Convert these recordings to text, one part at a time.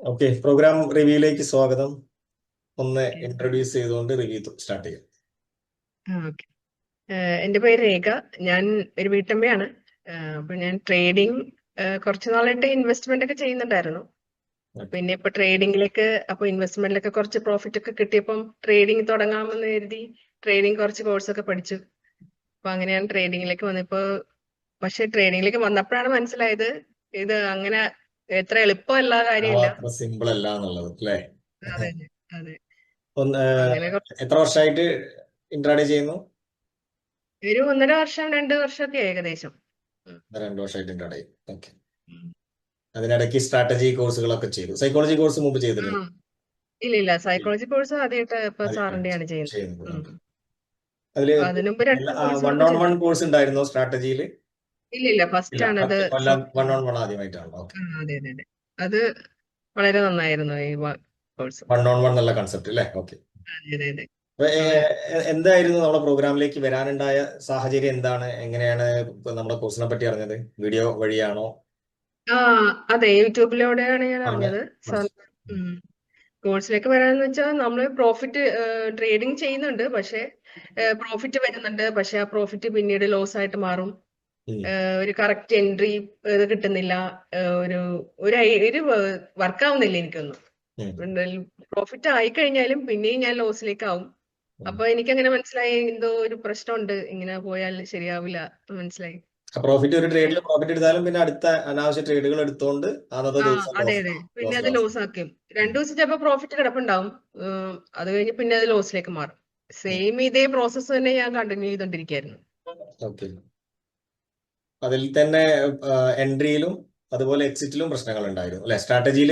Okay programme റിവ്യൂയിലേക്ക് സ്വാഗതം. ഒന്ന് introduce ചെയ്തുകൊണ്ട് റിവ്യൂ സ്റ്റാർട്ട് ചെയ്യാം. എന്റെ പേര് രേഖ. ഞാൻ ഒരു വീട്ടമ്മയാണ്. അപ്പൊ ഞാൻ ട്രേഡിംഗ് കുറച്ച് നാളായിട്ട് ഇൻവെസ്റ്റ്മെന്റ് ഒക്കെ ചെയ്യുന്നുണ്ടായിരുന്നു. പിന്നെ ഇപ്പൊ ട്രേഡിംഗിലേക്ക് അപ്പൊ ഇൻവെസ്റ്റ്മെന്റിലൊക്കെ കുറച്ച് പ്രോഫിറ്റ് ഒക്കെ കിട്ടിയപ്പം ട്രേഡിംഗ് തുടങ്ങാമെന്ന് കരുതി ട്രേഡിംഗ് കുറച്ച് കോഴ്സ് ഒക്കെ പഠിച്ചു. അപ്പൊ അങ്ങനെയാണ് ട്രേഡിംഗിലേക്ക് വന്നപ്പോ പക്ഷെ ട്രേഡിംഗിലേക്ക് വന്നപ്പോഴാണ് മനസ്സിലായത് ഇത് അങ്ങനെ എത്ര എളുപ്പമല്ല കാര്യമില്ല. സിമ്പിൾ അല്ല എന്നുള്ളത് അല്ലേ? എത്ര വർഷമായിട്ട് ഇന്റർഡേ ചെയ്യുന്നു? ഒരു ഒന്നര വർഷം രണ്ട് വർഷത്തെ ഏകദേശം. രണ്ടു വർഷമായിട്ട് ഇന്റർഡേ ഓക്കെ. അതിനിടയ്ക്ക് സ്ട്രാറ്റജി കോഴ്സുകളൊക്കെ ചെയ്തു. സൈക്കോളജി കോഴ്സ് മുമ്പ് ചെയ്തിട്ടുണ്ട് ഇല്ല ഇല്ല സൈക്കോളജി കോഴ്സ് ആദ്യമായിട്ട് ഇപ്പൊ സാറിന്റെയാണ് ചെയ്യുന്നത്. അതിൽ വൺ ഓൺ വൺ കോഴ്സ് ഉണ്ടായിരുന്നോ സ്ട്രാറ്റജിയിൽ ഇല്ല ഇല്ല ഫസ്റ്റ് ആണ് അത് വൺ ഓൺ വൺ ആദ്യമായിട്ടാണ്. അതെ അതെ അതെ. അത് വളരെ നന്നായിരുന്നു ഈ കോഴ്സ്. വൺ ഓൺ വൺ നല്ല കൺസെപ്റ്റ് അല്ലേ ഓക്കെ അതെ അതെ എന്തായിരുന്നു നമ്മുടെ പ്രോഗ്രാമിലേക്ക് വരാനുണ്ടായ സാഹചര്യം എന്താണ്? എങ്ങനെയാണ് നമ്മുടെ കോഴ്സിനെ പറ്റി അറിഞ്ഞത്? വീഡിയോ വഴിയാണോ? ആ അതെ യൂട്യൂബിലൂടെയാണ് ഞാൻ അറിഞ്ഞത്. കോഴ്സിലേക്ക് വരാന്ന് വെച്ചാൽ നമ്മൾ പ്രോഫിറ്റ് ട്രേഡിങ് ചെയ്യുന്നുണ്ട്. പക്ഷെ പ്രോഫിറ്റ് വരുന്നുണ്ട്. പക്ഷെ ആ പ്രോഫിറ്റ് പിന്നീട് ലോസ് ആയിട്ട് മാറും. ഒരു കറക്റ്റ് എൻട്രി കിട്ടുന്നില്ല. ഒരു ഒരു ഒരു വർക്ക് ആവുന്നില്ല എനിക്കൊന്നും. പ്രോഫിറ്റ് ആയി കഴിഞ്ഞാലും പിന്നെയും ഞാൻ ലോസിലേക്ക് ആവും ഉം. അപ്പൊ എനിക്ക് അങ്ങനെ മനസ്സിലായി എന്തോ ഒരു പ്രശ്നമുണ്ട്. ഇങ്ങനെ പോയാൽ ശരിയാവില്ല മനസ്സിലായി. പ്രോഫിറ്റ് ഒരു ട്രേഡിൽ പ്രോഫിറ്റ് എടുത്താലും പിന്നെ അടുത്ത അനാവശ്യ ട്രേഡുകൾ എടുത്തോണ്ട് അന്നത്തെ ദിവസം അതെ അതെ. പിന്നെ അത് ലോസ് ആക്കും രണ്ടു ദിവസം ചിലപ്പോൾ പ്രോഫിറ്റ് കിടപ്പുണ്ടാവും. അത് കഴിഞ്ഞ് പിന്നെ അത് ലോസിലേക്ക് മാറും. സെയിം ഇതേ പ്രോസസ്സ് തന്നെ ഞാൻ കണ്ടിന്യൂ ചെയ്തോണ്ടിരിക്കുകയായിരുന്നു ഓക്കെ അതിൽ തന്നെ എൻട്രിയിലും അതുപോലെ എക്സിറ്റിലും പ്രശ്നങ്ങൾ ഉണ്ടായിരുന്നു അല്ലെ സ്ട്രാറ്റജിയിൽ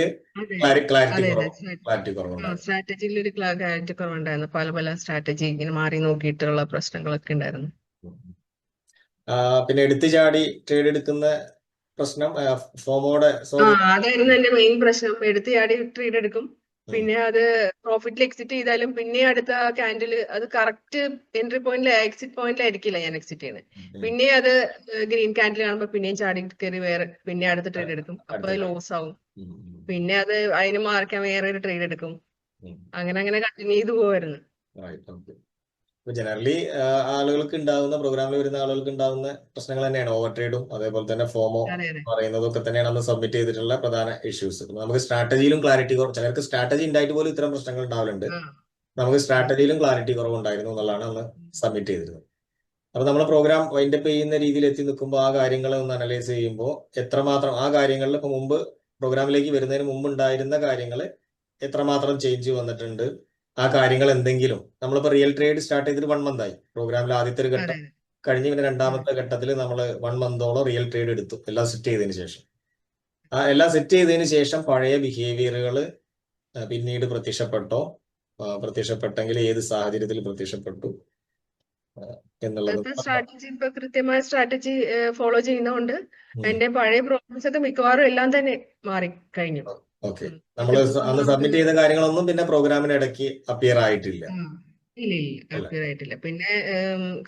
ക്ലാരിറ്റി ക്ലാരിറ്റി കുറവുണ്ടായിരുന്നു. സ്ട്രാറ്റജിയിൽ ഒരു ക്ലാരിറ്റി കുറവുണ്ടായിരുന്നു. പല പല സ്ട്രാറ്റജി ഇങ്ങനെ മാറി നോക്കിയിട്ടുള്ള പ്രശ്നങ്ങളൊക്കെ ഉണ്ടായിരുന്നു. പിന്നെ എടുത്തു ചാടി ട്രേഡ് എടുക്കുന്ന പ്രശ്നം ഫോമോടെ അതായിരുന്നു എന്റെ മെയിൻ പ്രശ്നം. എടുത്തു ചാടി ട്രേഡ് എടുക്കും. പിന്നെ അത് പ്രോഫിറ്റിൽ എക്സിറ്റ് ചെയ്താലും പിന്നെ അടുത്ത കാൻഡിൽ അത് കറക്റ്റ് എൻട്രി പോയിന്റിൽ എക്സിറ്റ് പോയിന്റിലായിരിക്കില്ല ഞാൻ എക്സിറ്റ് ചെയ്യുന്നത് പിന്നെ അത് ഗ്രീൻ കാൻഡിൽ കാണുമ്പോൾ പിന്നെയും ചാടി കയറി വേറെ പിന്നെ അടുത്ത ട്രേഡ് എടുക്കും. അപ്പൊ അത് ലോസ് ആവും. പിന്നെ അത് അതിന് മാറിക്കാൻ വേറെ ഒരു ട്രേഡ് എടുക്കും. അങ്ങനെ അങ്ങനെ കണ്ടിന്യൂ ചെയ്തു പോവായിരുന്നു. ജനറലി ആളുകൾക്ക് ഉണ്ടാകുന്ന പ്രോഗ്രാമിൽ വരുന്ന ആളുകൾക്ക് ഉണ്ടാകുന്ന പ്രശ്നങ്ങൾ തന്നെയാണ്. ഓവർ ട്രേഡും അതേപോലെ തന്നെ ഫോമോ പറയുന്നതൊക്കെ തന്നെയാണ് അന്ന് സബ്മിറ്റ് ചെയ്തിട്ടുള്ള പ്രധാന ഇഷ്യൂസ് നമുക്ക് സ്ട്രാറ്റജിയിലും ക്ലാരിറ്റി കുറവ് ചിലർക്ക് സ്ട്രാറ്റജി ഉണ്ടായിട്ട് പോലും ഇത്തരം പ്രശ്നങ്ങൾ ഉണ്ടാവലുണ്ട് നമുക്ക് സ്ട്രാറ്റജിയിലും ക്ലാരിറ്റി കുറവുണ്ടായിരുന്നു എന്നുള്ളതാണ് അന്ന് സബ്മിറ്റ് ചെയ്തിരുന്നത്. അപ്പൊ നമ്മുടെ പ്രോഗ്രാം വൈൻഡ് അപ്പ് ചെയ്യുന്ന രീതിയിൽ എത്തി നിൽക്കുമ്പോൾ ആ കാര്യങ്ങളെ ഒന്ന് അനലൈസ് ചെയ്യുമ്പോൾ എത്രമാത്രം ആ കാര്യങ്ങളിൽ ഇപ്പൊ മുമ്പ് പ്രോഗ്രാമിലേക്ക് വരുന്നതിന് മുമ്പ് ഉണ്ടായിരുന്ന കാര്യങ്ങൾ എത്രമാത്രം ചേഞ്ച് വന്നിട്ടുണ്ട് ആ കാര്യങ്ങൾ എന്തെങ്കിലും. നമ്മളിപ്പോ റിയൽ ട്രേഡ് സ്റ്റാർട്ട് ചെയ്തിട്ട് വൺ മന്ത് ആയി. പ്രോഗ്രാമിൽ ആദ്യത്തെ ഒരു ഘട്ടം കഴിഞ്ഞ് പിന്നെ രണ്ടാമത്തെ ഘട്ടത്തിൽ നമ്മൾ വൺ മന്തോളം റിയൽ ട്രേഡ് എടുത്തു. എല്ലാം സെറ്റ് ചെയ്തതിന് ശേഷം. ആ എല്ലാം സെറ്റ് ചെയ്തതിന് ശേഷം പഴയ ബിഹേവിയറുകൾ പിന്നീട് പ്രത്യക്ഷപ്പെട്ടോ പ്രത്യക്ഷപ്പെട്ടെങ്കിൽ ഏത് സാഹചര്യത്തിൽ പ്രത്യക്ഷപ്പെട്ടു എന്നുള്ളത് സ്ട്രാറ്റജി ഇപ്പൊ കൃത്യമായ സ്ട്രാറ്റജി ഫോളോ ചെയ്യുന്നതുകൊണ്ട്. എന്റെ പഴയ പ്രോബ്ലംസ് ഒക്കെ മിക്കവാറും എല്ലാം തന്നെ മാറി കഴിഞ്ഞു. ഓക്കെ. നമ്മൾ അന്ന് സബ്മിറ്റ് ചെയ്ത കാര്യങ്ങളൊന്നും പിന്നെ പ്രോഗ്രാമിന് ഇടയ്ക്ക് അപ്പിയർ ആയിട്ടില്ല. ഇല്ല ഇല്ല. അപ്പിയർ ആയിട്ടില്ല. പിന്നെ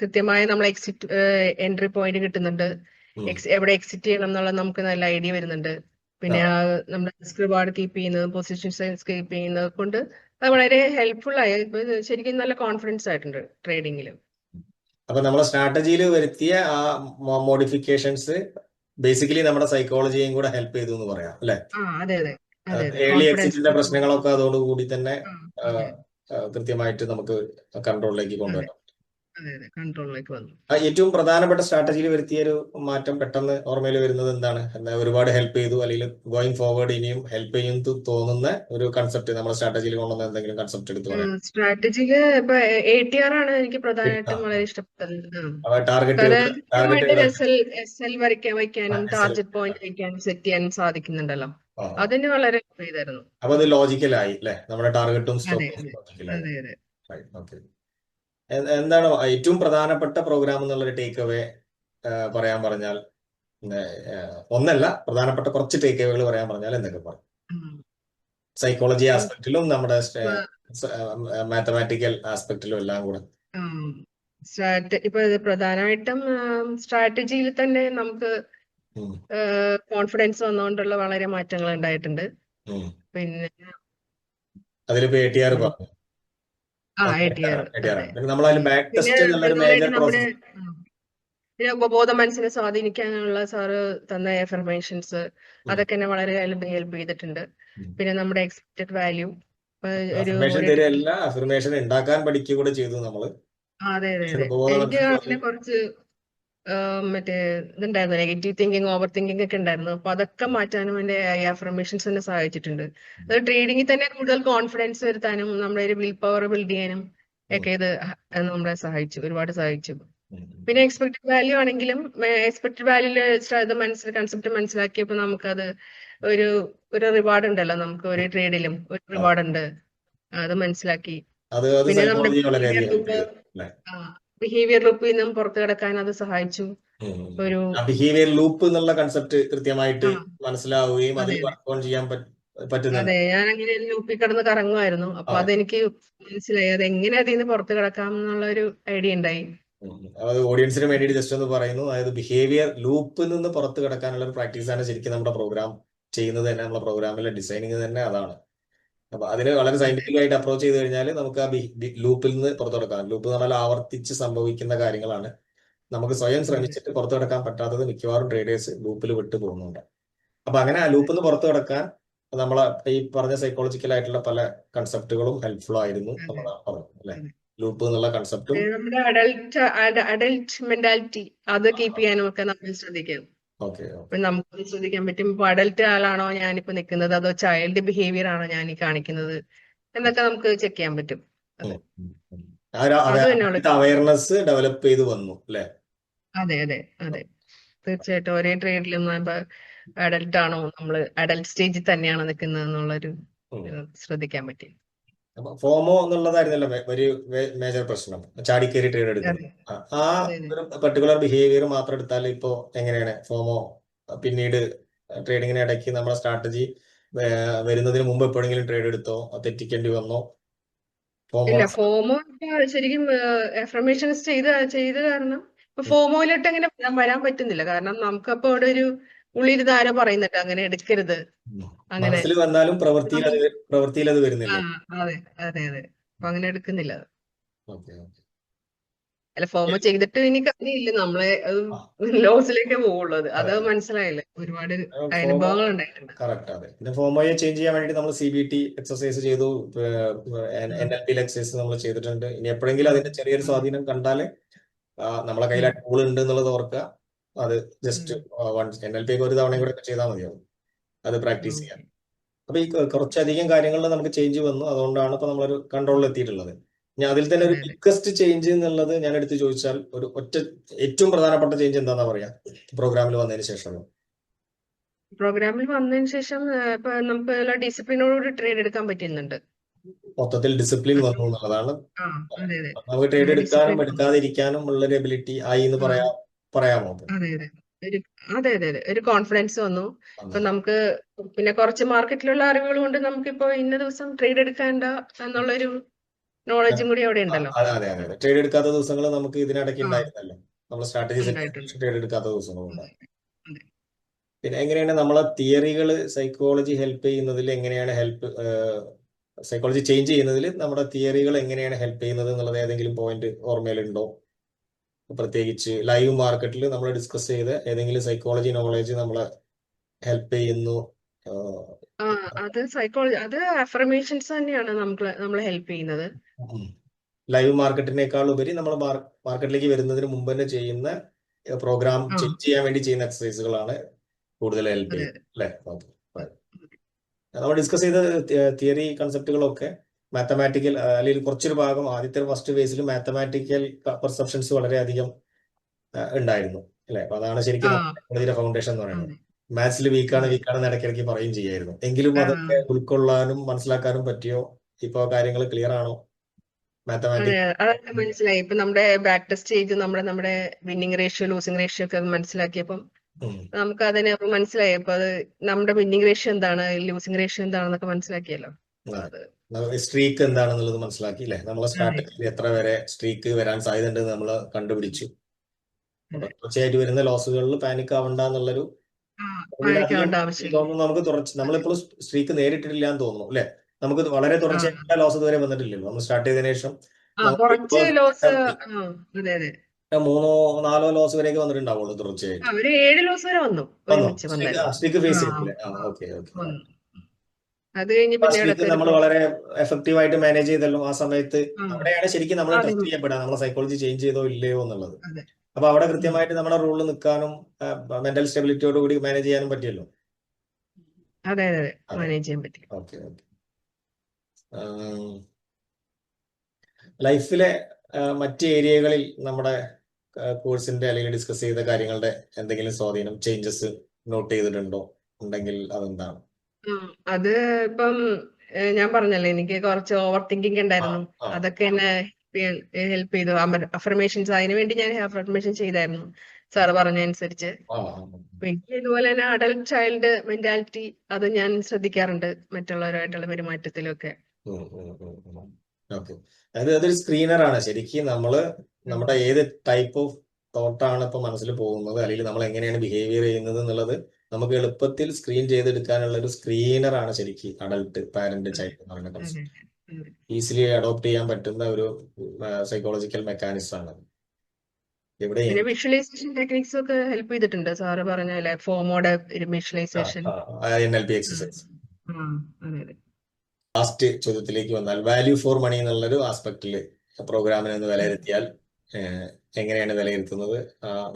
കൃത്യമായി നമ്മൾ എക്സിറ്റ് എൻട്രി പോയിന്റ് കിട്ടുന്നുണ്ട്. എവിടെ എക്സിറ്റ് ചെയ്യണം എന്നുള്ള നമുക്ക് നല്ല ഐഡിയ വരുന്നുണ്ട്. പിന്നെ നമ്മുടെ റിസ്ക് റിവാർഡ് കീപ്പ് ചെയ്യുന്നത് പൊസിഷൻ സൈസ് കീപ്പ് ചെയ്യുന്നത് കൊണ്ട് അത് വളരെ ഹെൽപ്ഫുൾ ആയി. ശരിക്കും നല്ല കോൺഫിഡൻസ് ആയിട്ടുണ്ട് ട്രേഡിംഗിൽ അപ്പൊ നമ്മുടെ സ്ട്രാറ്റജിയിൽ വരുത്തിയ ആ മോഡിഫിക്കേഷൻസ് ബേസിക്കലി നമ്മുടെ സൈക്കോളജിയും കൂടെ ഹെൽപ്പ് ചെയ്തു എന്ന് പറയാം അല്ലെ? ആ അതെ അതെ. ഏർലി എക്സിറ്റിന്റെ പ്രശ്നങ്ങളൊക്കെ അതോടുകൂടി തന്നെ കൃത്യമായിട്ട് നമുക്ക് കൺട്രോളിലേക്ക് കൊണ്ടുവരാം. ഏറ്റവും പ്രധാനപ്പെട്ട സ്ട്രാറ്റജിയിൽ വരുത്തിയ ഒരു മാറ്റം പെട്ടെന്ന് ഓർമ്മയിൽ വരുന്നത് എന്താണ്? എന്താ ഒരുപാട് ഹെൽപ്പ് ചെയ്തു അല്ലെങ്കിൽ ഗോയിങ് ഫോർവേഡ് ഇനിയും ഹെൽപ്പ് ചെയ്യും തോന്നുന്ന ഒരു കൺസെപ്റ്റ് നമ്മുടെ സ്ട്രാറ്റജിയിൽ കൊണ്ടുവന്ന എന്തെങ്കിലും കൺസെപ്റ്റ് എടുത്തു പറയാം. സ്ട്രാറ്റജിക്ക് ഇപ്പൊ എ ടി ആർ ആണ് എനിക്ക് പ്രധാനമായിട്ടും വളരെ ഇഷ്ടപ്പെട്ടത്. ടാർഗറ്റ് ടാർഗറ്റ് വരയ്ക്കാൻ വയ്ക്കാനും പോയിന്റ് വയ്ക്കാനും സെറ്റ് ചെയ്യാൻ സാധിക്കുന്നുണ്ടല്ലോ. അതിന് വളരെ ഇതായിരുന്നു. അപ്പൊ അത് ലോജിക്കലായി അല്ലെ? നമ്മുടെ ടാർഗറ്റും അതെ അതെ. ഓക്കെ എന്താണ് ഏറ്റവും പ്രധാനപ്പെട്ട പ്രോഗ്രാം എന്നുള്ള ഒരു ടേക്ക് അവേ പറയാൻ പറഞ്ഞാൽ ഒന്നല്ല പ്രധാനപ്പെട്ട കുറച്ച് ടേക്ക് അവേകൾ പറയാൻ പറഞ്ഞാൽ എന്തൊക്കെ പറയും? സൈക്കോളജി ആസ്പെക്ടിലും നമ്മുടെ മാത്തമാറ്റിക്കൽ ആസ്പെക്ടിലും എല്ലാം കൂടെ. ഇപ്പൊ പ്രധാനമായിട്ടും സ്ട്രാറ്റജിയിൽ തന്നെ നമുക്ക്. കോൺഫിഡൻസ് വന്നുകൊണ്ടുള്ള വളരെ മാറ്റങ്ങൾ ഉണ്ടായിട്ടുണ്ട് പിന്നെ അതിലിപ്പോ എ ടി ആർ പറഞ്ഞു. ആ A T R A T പിന്നെ ബാക്ക് ടെസ്റ്റ് എന്നുള്ളൊരു മേജർ നമ്മുടെ പ്രോസസ് ഉം, ഉപബോധ മനസ്സിനെ സ്വാധീനിക്കാനുള്ള സാറ് തന്ന എഫർമേഷൻസ് അതൊക്കെ എന്നെ വളരെ ഹെൽപ്പ് ചെയ്തിട്ടുണ്ട്. പിന്നെ നമ്മുടെ എക്സ്പെക്ടഡ് വാല്യൂ ഒരു അഫർമേഷൻ ഉണ്ടാക്കാൻ പഠിക്കുക കൂടെ ചെയ്തു നമ്മൾ. അതെ അതെ എനിക്ക് അതിനെ അങ്ങനെ കുറച്ച് മറ്റേ ഇതുണ്ടായിരുന്നു നെഗറ്റീവ് തിങ്കിങ് ഓവർ തിങ്കിങ് ഒക്കെ ഉണ്ടായിരുന്നു? അപ്പൊ അതൊക്കെ മാറ്റാനും എന്റെ അഫർമേഷൻസ് എന്നെ സഹായിച്ചിട്ടുണ്ട്. അത് ട്രേഡിങ്ങിൽ തന്നെ കൂടുതൽ കോൺഫിഡൻസ് വരുത്താനും നമ്മുടെ ഒരു വിൽ പവർ ബിൽഡ് ചെയ്യാനും ഒക്കെ ഇത് നമ്മളെ സഹായിച്ചു ഒരുപാട് സഹായിച്ചു. പിന്നെ എക്സ്പെക്ടഡ് വാല്യൂ ആണെങ്കിലും എക്സ്പെക്ടഡ് വാല്യൂൽ ഇത് മനസ്സിൽ കൺസെപ്റ്റ് മനസ്സിലാക്കിയപ്പോൾ നമുക്കത് ഒരു ഒരു റിവാർഡ് ഉണ്ടല്ലോ നമുക്ക് ഒരു ട്രേഡിലും ഒരു റിവാർഡ് ഉണ്ട്. അത് മനസ്സിലാക്കി. പിന്നെ നമ്മുടെ ബിഹേവിയർ ലൂപ്പിൽ നിന്നും പുറത്തു കിടക്കാൻ അത് സഹായിച്ചു. ഒരു ബിഹേവിയർ ലൂപ്പ് എന്നുള്ള കൺസെപ്റ്റ് കൃത്യമായിട്ട് മനസ്സിലാവുകയും അതിൽ അതെ. അതെ വർക്ക് ഓൺ ചെയ്യാൻ അതെ ഞാൻ അങ്ങനെ ലൂപ്പിൽ കിടന്ന് കറങ്ങുമായിരുന്നു അപ്പൊ അതെനിക്ക് മനസ്സിലായി. അത് എങ്ങനെ അതിൽ നിന്ന് പുറത്തു കിടക്കാം എന്നുള്ള ഒരു ഐഡിയ ഉണ്ടായി. അത് ഓഡിയൻസിന് വേണ്ടിയിട്ട് ജസ്റ്റ് ഒന്ന് പറയുന്നു. അതായത് ബിഹേവിയർ ലൂപ്പിൽ നിന്ന് പുറത്തു കിടക്കാനുള്ള ഒരു പ്രാക്ടീസാണ് ശരിക്കും നമ്മുടെ പ്രോഗ്രാം ചെയ്യുന്നത് തന്നെ. നമ്മുടെ പ്രോഗ്രാമിലെ ഡിസൈനിങ് തന്നെ അതാണ്. അപ്പൊ അതിന് വളരെ സയന്റിഫിക് ആയിട്ട് അപ്രോച്ച് ചെയ്ത് കഴിഞ്ഞാൽ നമുക്ക് ആ ലൂപ്പിൽ നിന്ന് പുറത്തു കിടക്കാം ലൂപ്പ് എന്ന് പറഞ്ഞാൽ ആവർത്തിച്ച് സംഭവിക്കുന്ന കാര്യങ്ങളാണ്. നമുക്ക് സ്വയം ശ്രമിച്ചിട്ട് പുറത്തു കിടക്കാൻ പറ്റാത്തത് മിക്കവാറും ട്രേഡേഴ്സ് ലൂപ്പിൽ വിട്ടു പോകുന്നുണ്ട്. അപ്പൊ അങ്ങനെ ആ ലൂപ്പിൽ നിന്ന് പുറത്തു കിടക്കാൻ നമ്മളെ ഈ പറഞ്ഞ സൈക്കോളജിക്കൽ ആയിട്ടുള്ള പല കൺസെപ്റ്റുകളും ഹെൽപ്ഫുൾ ആയിരുന്നു പറഞ്ഞത് അല്ലെ? ലൂപ്പ് എന്നുള്ള കൺസെപ്റ്റും അഡൽറ്റ് മെന്റാലിറ്റി അത് കീപ്പ് ചെയ്യാനും ഒക്കെ നമ്മൾ ശ്രദ്ധിക്കണം ഇപ്പൊ നമുക്ക് പരിശോധിക്കാൻ പറ്റും ഇപ്പൊ അഡൽറ്റ് ആളാണോ ഞാനിപ്പോ നിൽക്കുന്നത് അതോ ചൈൽഡ് ബിഹേവിയർ ആണോ ഞാൻ ഈ കാണിക്കുന്നത്? എന്നൊക്കെ നമുക്ക് ചെക്ക് ചെയ്യാൻ പറ്റും. അവയർനെസ് ഡെവലപ്പ് ചെയ്ത് വന്നു അല്ലേ? അതെ അതെ അതെ. തീർച്ചയായിട്ടും ഒരേ ട്രേഡിൽ അഡൽട്ട് ആണോ നമ്മൾ അഡൽട്ട് സ്റ്റേജിൽ തന്നെയാണോ നിൽക്കുന്നത് എന്നുള്ളൊരു ശ്രദ്ധിക്കാൻ പറ്റി. ഫോമോ എന്നുള്ളതായിരുന്നല്ലോ വലിയ ഒരു മേജർ പ്രശ്നം. ചാടി ട്രേഡ് എടുക്കുന്നത്. ആ ഒരു പെർട്ടിക്കുലർ ബിഹേവിയർ മാത്രം എടുത്താൽ ഇപ്പോ എങ്ങനെയാണ് ഫോമോ പിന്നീട് ട്രേഡിങ്ങിന് ഇടയ്ക്ക് നമ്മുടെ സ്ട്രാറ്റജി വരുന്നതിന് മുമ്പ് എപ്പോഴെങ്കിലും ട്രേഡ് എടുത്തോ? തെറ്റിക്കേണ്ടി വന്നോ? ഫോമോ ഇല്ല ഫോമോ ശരിക്കും എഫർമേഷൻസ് ചെയ്ത് ചെയ്ത് കാരണം ഫോമോയിലോട്ട് അങ്ങനെ വരാൻ വരാൻ പറ്റുന്നില്ല. കാരണം നമുക്കപ്പോ അവിടെ ഒരു ഉള്ളിരുന്ന് ആരോ പറയുന്നുണ്ട് അങ്ങനെ എടുക്കരുത്. അങ്ങനെ. വന്നാലും പ്രവൃത്തിയിൽ അത് പ്രവൃത്തിയിൽ അത് വരുന്നില്ല. അതെ അതെ അതെ. അപ്പൊ അങ്ങനെ എടുക്കുന്നില്ല. അല്ല ഫോമ ചെയ്തിട്ട് ഇനി കാര്യമില്ല. നമ്മളെ ലോസിലേക്കേ പോവുള്ളൂ അത്. മനസ്സിലായില്ല? ഒരുപാട് അനുഭവങ്ങൾ ഉണ്ടായിട്ടുണ്ട്. കറക്റ്റ് അതെ പിന്നെ ഫോമോയെ ചേഞ്ച് ചെയ്യാൻ വേണ്ടി നമ്മൾ സി ബി ടി എക്സസൈസ് ചെയ്തു. എൻ. എൽ പി എക്സസൈസ് നമ്മൾ ചെയ്തിട്ടുണ്ട്. ഇനി എപ്പോഴെങ്കിലും അതിന്റെ ചെറിയൊരു സ്വാധീനം കണ്ടാൽ നമ്മളെ കയ്യിൽ ആ ടൂൾ ഉണ്ട് എന്നുള്ളത് ഓർക്കുക. അത് ജസ്റ്റ് എൻ എൽ പി ഒരു തവണയും കൂടെ ചെയ്താൽ മതിയാവും. അത് പ്രാക്ടീസ് ചെയ്യാൻ. അപ്പൊ ഈ കുറച്ചധികം കാര്യങ്ങളിൽ നമുക്ക് ചേഞ്ച് വന്നു. അതുകൊണ്ടാണ് ഇപ്പൊ നമ്മളൊരു കൺട്രോളിൽ എത്തിയിട്ടുള്ളത്. ഞാൻ അതിൽ തന്നെ ഒരു. ബിഗ്ഗസ്റ്റ് ചേഞ്ച് എന്നുള്ളത് ഞാൻ എടുത്ത് ചോദിച്ചാൽ ഒരു ഒറ്റ ഏറ്റവും പ്രധാനപ്പെട്ട ചേഞ്ച് എന്താണെന്നാ പറയാ? പ്രോഗ്രാമിൽ വന്നതിന് ശേഷം പ്രോഗ്രാമിൽ വന്നതിന് ശേഷം നമുക്ക് എല്ലാ ഡിസിപ്ലിനോടുകൂടി ട്രേഡ് എടുക്കാൻ പറ്റുന്നുണ്ട്. മൊത്തത്തിൽ ഡിസിപ്ലിൻ വന്നു എന്നുള്ളതാണ്. നമുക്ക് ട്രേഡ് എടുക്കാനും എടുക്കാതിരിക്കാനും ഉള്ള ഒരു എബിലിറ്റി ആയി എന്ന്. പറയാ. പറയാമോ അപ്പൊ? അതെ അതെ. അതെ അതെ അതെ. ഒരു കോൺഫിഡൻസ് വന്നു. ഇപ്പൊ നമുക്ക് പിന്നെ കുറച്ച് മാർക്കറ്റിലുള്ള അറിവുകൾ കൊണ്ട് നമുക്കിപ്പോ ഇന്ന ദിവസം ട്രേഡ് എടുക്കേണ്ട എന്നുള്ളൊരു നോളജും കൂടി അവിടെ ഉണ്ടല്ലോ. അതെ അതെ അതെ അതെ. ട്രേഡ് എടുക്കാത്ത ദിവസങ്ങൾ നമുക്ക് ഇതിനിടയ്ക്ക്. ഉണ്ടായിരുന്നല്ലോ. നമ്മൾ. ട്രേഡ് എടുക്കാത്ത ദിവസങ്ങളുണ്ട്. പിന്നെ എങ്ങനെയാണ് നമ്മളെ തിയറികൾ സൈക്കോളജി ഹെൽപ്പ് ചെയ്യുന്നതിൽ എങ്ങനെയാണ് ഹെൽപ്പ് സൈക്കോളജി ചേഞ്ച് ചെയ്യുന്നതിൽ നമ്മുടെ തിയറികൾ എങ്ങനെയാണ് ഹെൽപ്പ് ചെയ്യുന്നത് എന്നുള്ളത് ഏതെങ്കിലും പോയിന്റ് ഓർമ്മയിലുണ്ടോ? പ്രത്യേകിച്ച് ലൈവ് മാർക്കറ്റിൽ നമ്മൾ ഡിസ്കസ് ചെയ്ത ഏതെങ്കിലും സൈക്കോളജി നോളജ് നമ്മളെ ഹെൽപ്പ് ചെയ്യുന്നു. അത് സൈക്കോളജി അത് അഫർമേഷൻസ് തന്നെയാണ് നമുക്ക് നമ്മളെ ഹെൽപ്പ് ചെയ്യുന്നത്. ലൈവ് മാർക്കറ്റിനേക്കാൾ ഉപരി നമ്മൾ മാർക്കറ്റിലേക്ക് വരുന്നതിന് മുമ്പ് തന്നെ ചെയ്യുന്ന പ്രോഗ്രാം. ചെക്ക് ചെയ്യാൻ വേണ്ടി ചെയ്യുന്ന എക്സസൈസുകളാണ് കൂടുതൽ ഹെൽപ്പ് ചെയ്യുന്നത്. അല്ലേ? നമ്മൾ ഡിസ്കസ് ചെയ്ത തിയറി കൺസെപ്റ്റുകളൊക്കെ മാത്തമാറ്റിക്കൽ അല്ലെങ്കിൽ കുറച്ചൊരു ഭാഗം ആദ്യത്തെ ഫസ്റ്റ് ഫേസിൽ മാത്തമാറ്റിക്കൽ പെർസെപ്ഷൻസ് വളരെയധികം ഉണ്ടായിരുന്നു. അല്ലെ? അപ്പൊ അതാണ് ശരിക്കും. ഫൗണ്ടേഷൻ എന്ന് പറയുന്നത്. മാത്സിൽ വീക്കാണ്. വീക്കാണെന്ന് ഇടയ്ക്കിടയ്ക്ക് പറയും ചെയ്യായിരുന്നു. എങ്കിലും അത് അതൊക്കെ ഉൾക്കൊള്ളാനും മനസ്സിലാക്കാനും പറ്റിയോ? ഇപ്പൊ കാര്യങ്ങൾ ക്ലിയർ ആണോ? അതൊക്കെ മനസ്സിലായി. ഇപ്പൊ നമ്മുടെ ബാക്ക് ടെസ്റ്റ് ചെയ്ത് നമ്മുടെ നമ്മുടെ വിന്നിങ് റേഷ്യോ ലൂസിങ് റേഷ്യോ ഒക്കെ മനസ്സിലാക്കിയപ്പം നമുക്ക് അതിനെ മനസ്സിലായി. അപ്പൊ അത് നമ്മുടെ വിന്നിങ് റേഷ്യോ എന്താണ് ലൂസിങ് റേഷ്യോ എന്താണെന്നൊക്കെ മനസ്സിലാക്കിയല്ലോ. സ്ട്രീക്ക് എന്താണെന്നുള്ളത് മനസ്സിലാക്കി അല്ലെ? നമ്മളെ സ്ട്രാറ്റജിയിൽ എത്ര വരെ സ്ട്രീക്ക് വരാൻ സാധ്യത ഉണ്ട് നമ്മൾ കണ്ടുപിടിച്ചു. തുടർച്ചയായിട്ട് വരുന്ന ലോസുകളിൽ പാനിക് ആവണ്ട എന്നുള്ളൊരു തോന്നുന്നു നമുക്ക് തുടർച്ച നമ്മളിപ്പോൾ സ്ട്രീക്ക് നേരിട്ടിട്ടില്ല എന്ന് തോന്നുന്നു അല്ലെ? നമുക്ക് വളരെ ആ. തുടർച്ചയായിട്ടുള്ള ലോസ് ഇതുവരെ വന്നിട്ടില്ലല്ലോ. നമ്മൾ സ്റ്റാർട്ട് ചെയ്തതിനു ശേഷം മൂന്നോ നാലോ ലോസ് വരെയൊക്കെ വന്നിട്ടുണ്ടാവുള്ളൂ തുടർച്ചയായിട്ട്. സ്ട്രീക്ക് ഫേസ് ചെയ്തില്ലേ ഓക്കെ ഓക്കെ. അത് കഴിഞ്ഞ് പിന്നെ നമ്മൾ വളരെ എഫക്റ്റീവ് ആയിട്ട് മാനേജ് ചെയ്തല്ലോ ആ സമയത്ത്. അവിടെയാണ് ശരിക്കും നമ്മൾ ടെസ്റ്റ് ചെയ്യപ്പെടുക. നമ്മളെ സൈക്കോളജി ചേഞ്ച് ചെയ്തോ ഇല്ലയോ എന്നുള്ളത്. അപ്പൊ അവിടെ കൃത്യമായിട്ട് നമ്മുടെ റൂളിൽ നിൽക്കാനും മെന്റൽ സ്റ്റെബിലിറ്റിയോട് കൂടി മാനേജ് ചെയ്യാനും പറ്റിയല്ലോ? അതെ അതെ അതെ. മാനേജ് ചെയ്യാൻ പറ്റി. Okay okay. ലൈഫിലെ മറ്റ് ഏരിയകളിൽ നമ്മുടെ കോഴ്സിന്റെ അല്ലെങ്കിൽ ഡിസ്കസ് ചെയ്ത കാര്യങ്ങളുടെ എന്തെങ്കിലും സ്വാധീനം ചേഞ്ചസ് നോട്ട് ചെയ്തിട്ടുണ്ടോ? ഉണ്ടെങ്കിൽ അതെന്താണ്? അത് ഇപ്പം ഏഹ്, ഞാൻ പറഞ്ഞല്ലോ എനിക്ക് കുറച്ച് ഓവർ തിങ്കിങ് ആ ഉണ്ടായിരുന്നു. ആ അതൊക്കെ എന്നെ ഹെൽപ്പ് ചെയ്തു. അഫർമേഷൻസ് അതിന് വേണ്ടി ഞാൻ അഫർമേഷൻ ചെയ്തായിരുന്നു. സാറ് പറഞ്ഞതനുസരിച്ച് ആ അപ്പൊ എനിക്ക് ഇതുപോലെ തന്നെ അഡൽട്ട് ചൈൽഡ് മെന്റാലിറ്റി അത് ഞാൻ ശ്രദ്ധിക്കാറുണ്ട് മറ്റുള്ളവരുമായിട്ടുള്ള പെരുമാറ്റത്തിലൊക്കെ. ഓക്കെ അതായത് അതൊരു സ്ക്രീനറാണ് ശരിക്കും നമ്മൾ ഉം. നമ്മുടെ ഏത് ടൈപ്പ് ഓഫ് തോട്ടാണ് ഇപ്പൊ മനസ്സിൽ പോകുന്നത്? അല്ലെങ്കിൽ നമ്മൾ എങ്ങനെയാണ് ബിഹേവിയർ ചെയ്യുന്നത് എന്നുള്ളത് നമുക്ക് എളുപ്പത്തിൽ സ്ക്രീൻ ചെയ്തെടുക്കാനുള്ള ഒരു സ്ക്രീനറാണ് ശരിക്കും അഡൽട്ട് പാരന്റ് ചൈൽഡ് എന്ന് പറയുന്ന കൺസെപ്റ്റ് ഈസിലി അഡോപ്റ്റ് ചെയ്യാൻ പറ്റുന്ന ഒരു സൈക്കോളജിക്കൽ മെക്കാനിസം ആണ് ഇവിടെ വിഷ്വലൈസേഷൻ ടെക്നിക്സ് ഒക്കെ ഹെൽപ്പ് ചെയ്തിട്ടുണ്ട്. സാറ് പറഞ്ഞ പോലെ ഫോമോടെ ഒരു visualization N L P exercise അതെ അതെ. ലാസ്റ്റ് ചോദ്യത്തിലേക്ക് വന്നാൽ വാല്യൂ ഫോർ മണി എന്നുള്ളൊരു ആസ്പെക്റ്റിൽ പ്രോഗ്രാമിനെ ഒന്ന് വിലയിരുത്തിയാൽ എങ്ങനെയാണ് വിലയിരുത്തുന്നത്?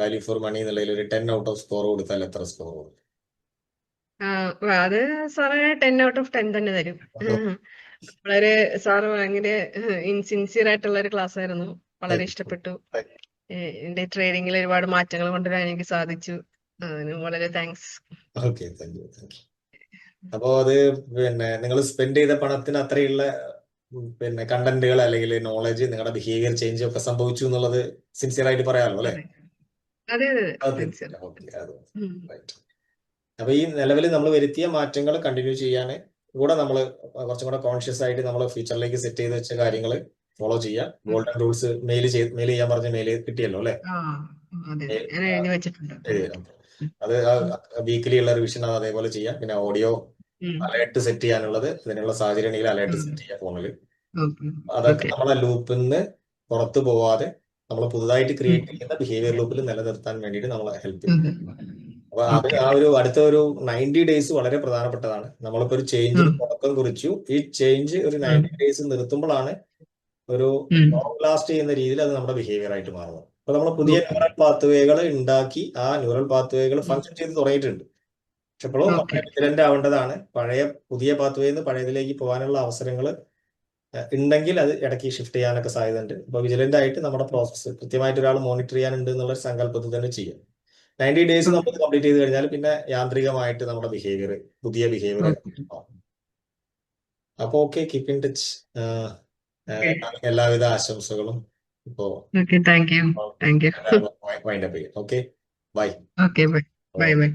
വാല്യൂ ഫോർ മണി എന്നുള്ളതിൽ ഒരു ടെൻ ഔട്ട് ഓഫ് സ്കോർ കൊടുത്താൽ എത്ര സ്കോർ കൊടുക്കും അത് sir ten out of ten തന്നെ തരും. വളരെ സാറ് ഭയങ്കര ഇൻസിൻസിയർ ആയിട്ടുള്ള ഒരു ക്ലാസ് ആയിരുന്നു. വളരെ ഇഷ്ടപ്പെട്ടു. എന്റെ ട്രേഡിങ്ങിൽ ഒരുപാട് മാറ്റങ്ങൾ കൊണ്ടുവരാൻ എനിക്ക് സാധിച്ചു. അതിന് വളരെ thanks okay thank you thank you അപ്പോൾ അത് പിന്നെ നിങ്ങൾ സ്പെൻഡ് ചെയ്ത പണത്തിന് അത്രയുള്ള പിന്നെ കണ്ടന്റുകൾ അല്ലെങ്കിൽ നോളജ് നിങ്ങളുടെ ബിഹേവിയർ ചേഞ്ച് ഒക്കെ സംഭവിച്ചു എന്നുള്ളത് സിൻസിയർ ആയിട്ട് പറയാമല്ലോ അല്ലേ? അതെ. അതെ അപ്പൊ ഈ നിലവിൽ നമ്മൾ വരുത്തിയ മാറ്റങ്ങൾ കണ്ടിന്യൂ ചെയ്യാൻ കൂടെ നമ്മൾ കുറച്ചും കൂടെ കോൺഷ്യസ് ആയിട്ട് നമ്മൾ ഫ്യൂച്ചറിലേക്ക് സെറ്റ് ചെയ്ത് വെച്ച കാര്യങ്ങൾ ഫോളോ ചെയ്യാം ഗോൾഡൻ റൂൾസ് മെയിൽ ചെയ്ത് മെയിൽ ചെയ്യാൻ പറഞ്ഞ മെയിൽ കിട്ടിയല്ലോ അല്ലെ? അതെ വീക്കിലി ഉള്ള റിവിഷൻ അത് അതേപോലെ ചെയ്യാം. പിന്നെ ഓഡിയോ അലേർട്ട് സെറ്റ് ചെയ്യാനുള്ളത് അതിനുള്ള സാഹചര്യം അലേർട്ട് സെറ്റ് ചെയ്യാം ഫോണിൽ. അതൊക്കെ. നമ്മളെ ലൂപ്പിൽ നിന്ന് പുറത്തു പോവാതെ നമ്മൾ പുതുതായിട്ട് ക്രിയേറ്റ് ചെയ്യുന്ന ബിഹേവിയർ ലൂപ്പിൽ നിലനിർത്താൻ വേണ്ടിയിട്ട് നമ്മളെ ഹെൽപ്പ് ചെയ്യും. അതെ. ആ ഒരു അടുത്ത ഒരു നയന്റി ഡേയ്സ് വളരെ പ്രധാനപ്പെട്ടതാണ്. നമ്മളിപ്പോ ഒരു ചേഞ്ച്. തുടക്കം കുറിച്ചു. ഈ ചേഞ്ച് ഒരു നയന്റി ഡേയ്സ് നിർത്തുമ്പോഴാണ് ഒരു. ലോങ് ലാസ്റ്റ് ചെയ്യുന്ന രീതിയിൽ അത് നമ്മുടെ ബിഹേവിയർ ആയിട്ട് മാറുന്നത്. അപ്പൊ നമ്മൾ പുതിയ ന്യൂറൽ പാത്വേകൾ ഉണ്ടാക്കി ആ ന്യൂറൽ പാത്വേകൾ ഫങ്ഷൻ ചെയ്ത് തുടങ്ങിയിട്ടുണ്ട്. പക്ഷെ ഇപ്പോഴും ഡിഫറെന്റ് ആവേണ്ടതാണ് പഴയ പുതിയ പാത്വേയിൽ നിന്ന് പഴയതിലേക്ക് പോകാനുള്ള അവസരങ്ങൾ ഉണ്ടെങ്കിൽ അത് ഇടയ്ക്ക് ഷിഫ്റ്റ് ചെയ്യാനൊക്കെ സാധ്യതയുണ്ട്. അപ്പൊ വിജിലന്റ് ആയിട്ട് നമ്മുടെ പ്രോസസ്സ് കൃത്യമായിട്ട് ഒരാൾ മോണിറ്റർ ചെയ്യാനുണ്ട് എന്നുള്ള സങ്കല്പത്തിൽ തന്നെ ചെയ്യാം. നയന്റി ഡേയ്സ് നമ്മൾ കംപ്ലീറ്റ് ചെയ്ത് കഴിഞ്ഞാൽ പിന്നെ യാന്ത്രികമായിട്ട് നമ്മുടെ ബിഹേവിയർ പുതിയ ബിഹേവിയർ. അപ്പൊ ഓക്കെ കീപ് ഇൻ ടച്ച് എല്ലാവിധ ആശംസകളും ഇപ്പോ താങ്ക് യു. വൈൻഡപ്പ് ചെയ്യാം. Okay bye Okay, bye bye bye.